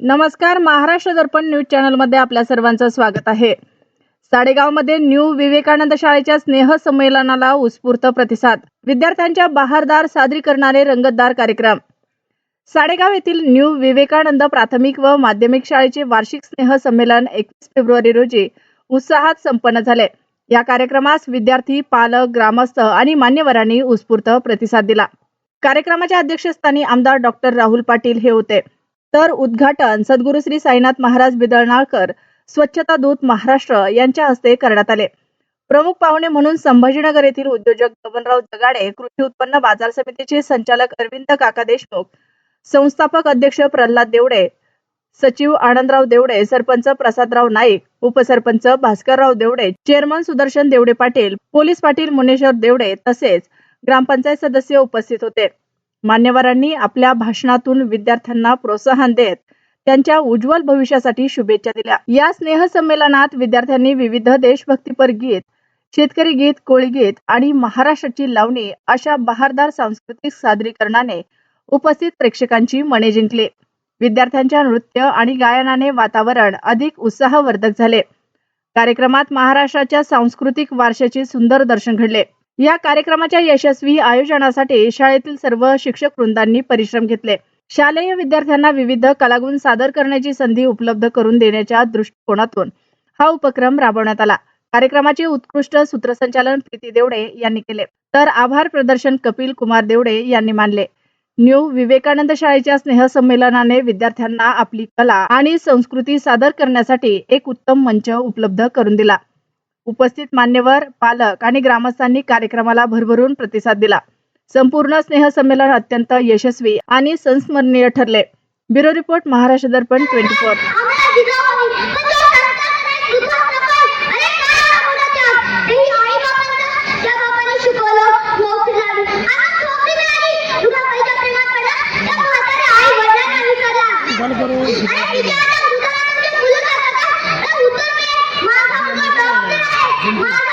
नमस्कार महाराष्ट्र दर्पण न्यूज चॅनलमध्ये आपल्या सर्वांचं स्वागत आहे. साडेगावमध्ये न्यू विवेकानंद शाळेच्या स्नेह संमेलनाला उत्स्फूर्त प्रतिसाद. विद्यार्थ्यांच्या बहारदार सादरीकरणाने रंगतदार कार्यक्रम. साडेगाव येथील न्यू विवेकानंद प्राथमिक व माध्यमिक शाळेचे वार्षिक स्नेह संमेलन एकवीस फेब्रुवारी रोजी उत्साहात संपन्न झाले. या कार्यक्रमास विद्यार्थी पालक ग्रामस्थ आणि मान्यवरांनी उत्स्फूर्त प्रतिसाद दिला. कार्यक्रमाच्या अध्यक्षस्थानी आमदार डॉक्टर राहुल पाटील हे होते. तर उद्घाटन सद्गुरू श्री साईनाथ महाराज बिदळनाळकर स्वच्छता दूत महाराष्ट्र यांच्या हस्ते करण्यात आले. प्रमुख पाहुणे म्हणून संभाजीनगर येथील उद्योजक बबनराव जगाडे कृषी उत्पन्न बाजार समितीचे संचालक अरविंद काका देशमुख संस्थापक अध्यक्ष प्रल्हाद देवडे सचिव आनंदराव देवडे सरपंच प्रसादराव नाईक उपसरपंच भास्करराव देवडे चेअरमन सुदर्शन देवडे पाटील पोलीस पाटील मुनेश्वर देवडे तसेच ग्रामपंचायत सदस्य उपस्थित होते. मान्यवरांनी आपल्या भाषणातून विद्यार्थ्यांना प्रोत्साहन देत त्यांच्या उज्ज्वल भविष्यासाठी शुभेच्छा दिल्या. या स्नेह संमेलनात विद्यार्थ्यांनी विविध देशभक्तीपर गीत शेतकरी गीत कोळी गीत आणि महाराष्ट्राची लावणी अशा बहारदार सांस्कृतिक सादरीकरणाने उपस्थित प्रेक्षकांची मने जिंकली. विद्यार्थ्यांच्या नृत्य आणि गायनाने वातावरण अधिक उत्साहवर्धक झाले. कार्यक्रमात महाराष्ट्राच्या सांस्कृतिक वारशाचे सुंदर दर्शन घडले. या कार्यक्रमाच्या यशस्वी आयोजनासाठी शाळेतील सर्व शिक्षक वृंदांनी परिश्रम घेतले. शालेय विद्यार्थ्यांना विविध कलागुण सादर करण्याची संधी उपलब्ध करून देण्याच्या दृष्टिकोनातून हा उपक्रम राबवण्यात आला. कार्यक्रमाचे उत्कृष्ट सूत्रसंचालन प्रीती देवडे यांनी केले. तर आभार प्रदर्शन कपिल कुमार देवडे यांनी मानले. न्यू विवेकानंद शाळेच्या स्नेहसंमेलनाने विद्यार्थ्यांना आपली कला आणि संस्कृती सादर करण्यासाठी एक उत्तम मंच उपलब्ध करून दिला. उपस्थित मान्यवर पालक आणि ग्रामस्थांनी कार्यक्रमाला भरभरून प्रतिसाद दिला. संपूर्ण स्नेहसंमेलन अत्यंत यशस्वी आणि संस्मरणीय ठरले. Bureau report Maharashtra Darpan twenty four. Thank you.